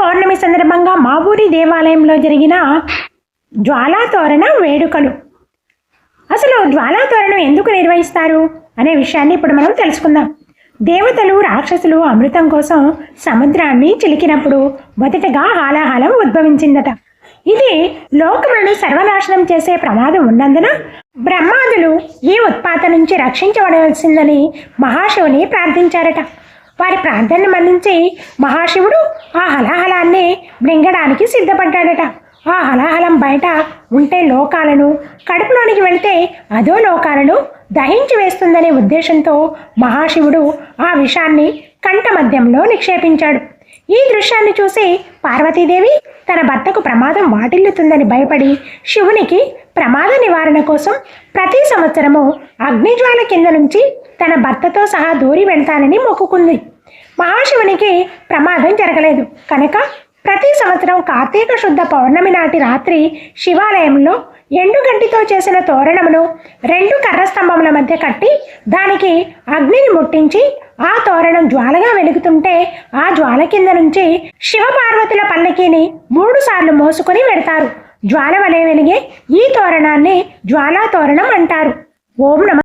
పౌర్ణమి సందర్భంగా మా ఊరి దేవాలయంలో జరిగిన జ్వాలాతోరణ వేడుకలు. అసలు జ్వాలాతోరణం ఎందుకు నిర్వహిస్తారు అనే విషయాన్ని ఇప్పుడు మనం తెలుసుకుందాం. దేవతలు రాక్షసులు అమృతం కోసం సముద్రాన్ని చిలికినప్పుడు మొదటగా హాలాహలం ఉద్భవించిందట. ఇది లోకములను సర్వనాశనం చేసే ప్రమాదం ఉన్నందున బ్రహ్మాదులు ఈ ఉత్పాత నుంచి రక్షించబడవలసిందని మహాశివుని ప్రార్థించారట. వారి ప్రార్థనను మన్నించి మహాశివుడు ఆ హలాహలాన్ని మృంగడానికి సిద్ధపడ్డాడట. ఆ హలాహలం బయట ఉంటే లోకాలను కడుపులోనికి వెళితే అదో లోకాలను దహించి వేస్తుందనే ఉద్దేశంతో మహాశివుడు ఆ విషాన్ని కంఠ మధ్యంలో నిక్షేపించాడు. ఈ దృశ్యాన్ని చూసి పార్వతీదేవి తన భర్తకు ప్రమాదం వాటిల్లుతుందని భయపడి శివునికి ప్రమాద నివారణ కోసం ప్రతి సంవత్సరము అగ్నిజ్వాల కింద నుంచి తన భర్తతో సహా దూరి వెళ్తానని మొక్కుకుంది. మహాశివునికి ప్రమాదం జరగలేదు. కనుక ప్రతి సంవత్సరం కార్తీక శుద్ధ పౌర్ణమి నాటి రాత్రి శివాలయంలో ఎండుగడ్డితో చేసిన తోరణమును రెండు కర్ర స్తంభముల మధ్య కట్టి దానికి అగ్నిని ముట్టించి ఆ తోరణం జ్వాలగా వెలుగుతుంటే ఆ జ్వాల కింద నుంచి శివపార్వతుల పల్లకీని మూడు సార్లు మోసుకొని వెడతారు. జ్వాల వలె వెలిగే ఈ తోరణాన్ని జ్వాలా తోరణం అంటారు. ఓం నమ